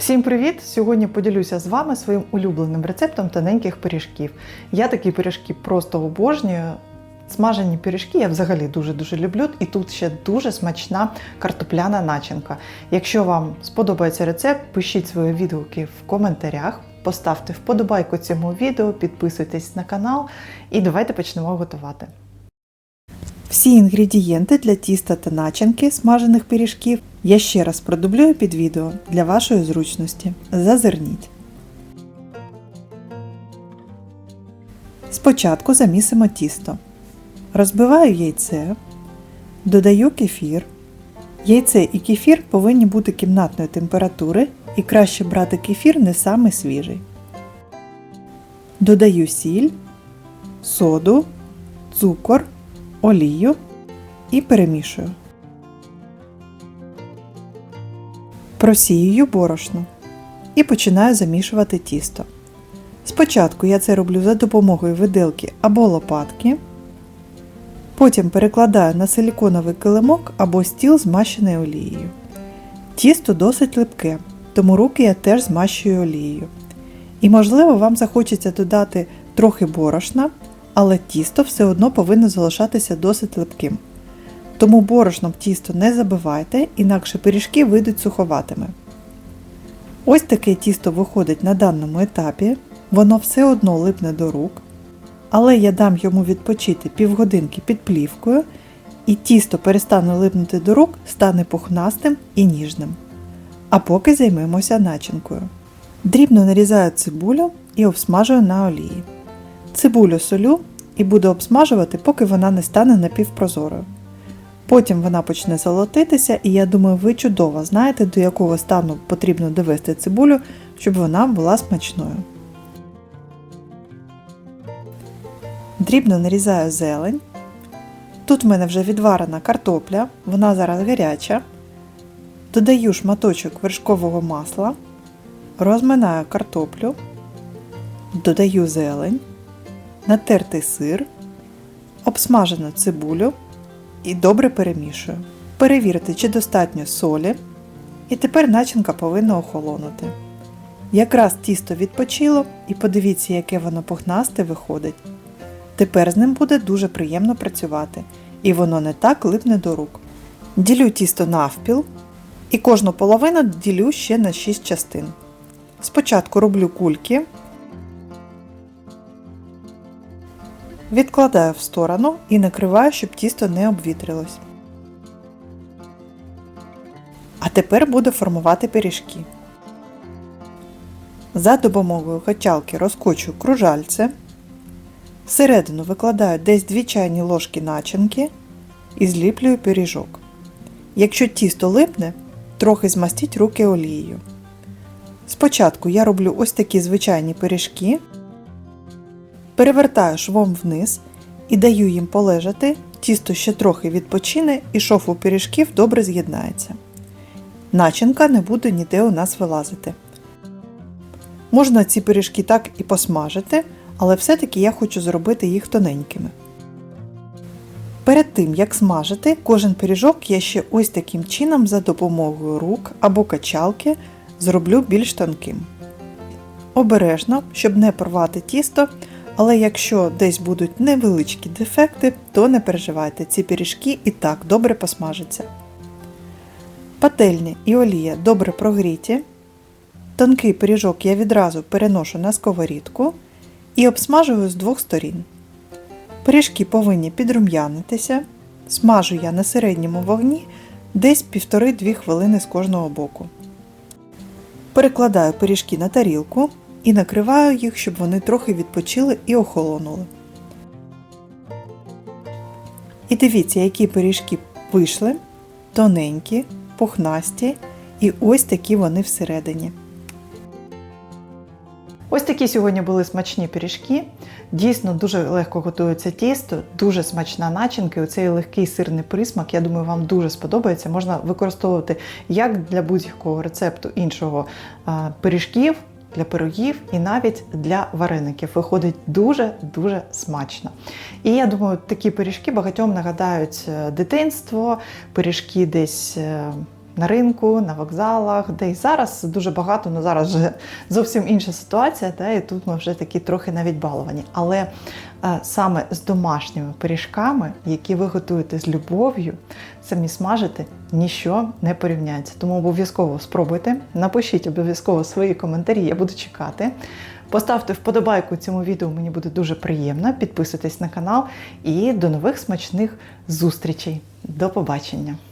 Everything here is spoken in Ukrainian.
Всім привіт! Сьогодні поділюся з вами своїм улюбленим рецептом тоненьких пиріжків. Я такі пиріжки просто обожнюю. Смажені пиріжки я взагалі дуже-дуже люблю, і тут ще дуже смачна картопляна начинка. Якщо вам сподобається рецепт, пишіть свої відгуки в коментарях, поставте вподобайку цьому відео, підписуйтесь на канал і давайте почнемо готувати. Всі інгредієнти для тіста та начинки смажених пиріжків я ще раз продублюю під відео для вашої зручності. Зазирніть. Спочатку замісимо тісто. Розбиваю яйце, додаю кефір. Яйце і кефір повинні бути кімнатної температури і краще брати кефір не самий свіжий. Додаю сіль, соду, цукор, олію і перемішую. Просіюю борошно і починаю замішувати тісто. Спочатку я це роблю за допомогою виделки або лопатки. Потім перекладаю на силіконовий килимок або стіл змащений олією. Тісто досить липке, тому руки я теж змащую олією. І можливо вам захочеться додати трохи борошна, але тісто все одно повинно залишатися досить липким. Тому борошном тісто не забивайте, інакше пиріжки вийдуть суховатими. Ось таке тісто виходить на даному етапі, воно все одно липне до рук, але я дам йому відпочити півгодинки під плівкою, і тісто перестане липнути до рук, стане пухнастим і ніжним. А поки займемося начинкою. Дрібно нарізаю цибулю і обсмажую на олії. Цибулю солю і буду обсмажувати, поки вона не стане напівпрозорою. Потім вона почне золотитися, і я думаю, ви чудово знаєте, до якого стану потрібно довести цибулю, щоб вона була смачною. Дрібно нарізаю зелень. Тут в мене вже відварена картопля, вона зараз гаряча. Додаю шматочок вершкового масла, розминаю картоплю, додаю зелень, натертий сир, обсмажену цибулю і добре перемішую. Перевірте, чи достатньо солі. І тепер начинка повинна охолонути. Якраз тісто відпочило і подивіться, яке воно пухнасте виходить. Тепер з ним буде дуже приємно працювати, і воно не так липне до рук. Ділю тісто навпіл і кожну половину ділю ще на 6 частин. Спочатку роблю кульки, відкладаю в сторону і накриваю, щоб тісто не обвітрилось. А тепер буду формувати пиріжки. За допомогою качалки розкочую кружальце. Всередину викладаю десь 2 чайні ложки начинки і зліплюю пиріжок. Якщо тісто липне, трохи змастіть руки олією. Спочатку я роблю ось такі звичайні пиріжки, перевертаю швом вниз і даю їм полежати, тісто ще трохи відпочине і шов у пиріжків добре з'єднається. Начинка не буде ніде у нас вилазити. Можна ці пиріжки так і посмажити, але все-таки я хочу зробити їх тоненькими. Перед тим, як смажити, кожен пиріжок я ще ось таким чином за допомогою рук або качалки зроблю більш тонким. Обережно, щоб не порвати тісто, але якщо десь будуть невеличкі дефекти, то не переживайте, ці пиріжки і так добре посмажаться. Пательня і олія добре прогріті. Тонкий пиріжок я відразу переношу на сковорідку і обсмажую з двох сторін. Пиріжки повинні підрум'янитися. Смажу я на середньому вогні десь 1,5-2 хвилини з кожного боку. Перекладаю пиріжки на тарілку і накриваю їх, щоб вони трохи відпочили і охолонули. І дивіться, які пиріжки вийшли, тоненькі, пухнасті, і ось такі вони всередині. Ось такі сьогодні були смачні пиріжки. Дійсно дуже легко готується тісто, дуже смачна начинка. і Оцей легкий сирний присмак, я думаю, вам дуже сподобається. Можна використовувати як для будь-якого рецепту іншого пиріжків, для пирогів і навіть для вареників. Виходить дуже-дуже смачно. І я думаю, такі пиріжки багатьом нагадають е, дитинство, пиріжки десь. На ринку, на вокзалах, де і зараз дуже багато, ну зараз вже зовсім інша ситуація, та, і тут ми вже такі трохи навіть баловані. Але е, саме з домашніми пиріжками, які ви готуєте з любов'ю, самі смажити, ніщо не порівняється. Тому обов'язково спробуйте, напишіть обов'язково свої коментарі, я буду чекати. Поставте вподобайку цьому відео, мені буде дуже приємно. Підписуйтесь на канал і до нових смачних зустрічей. До побачення!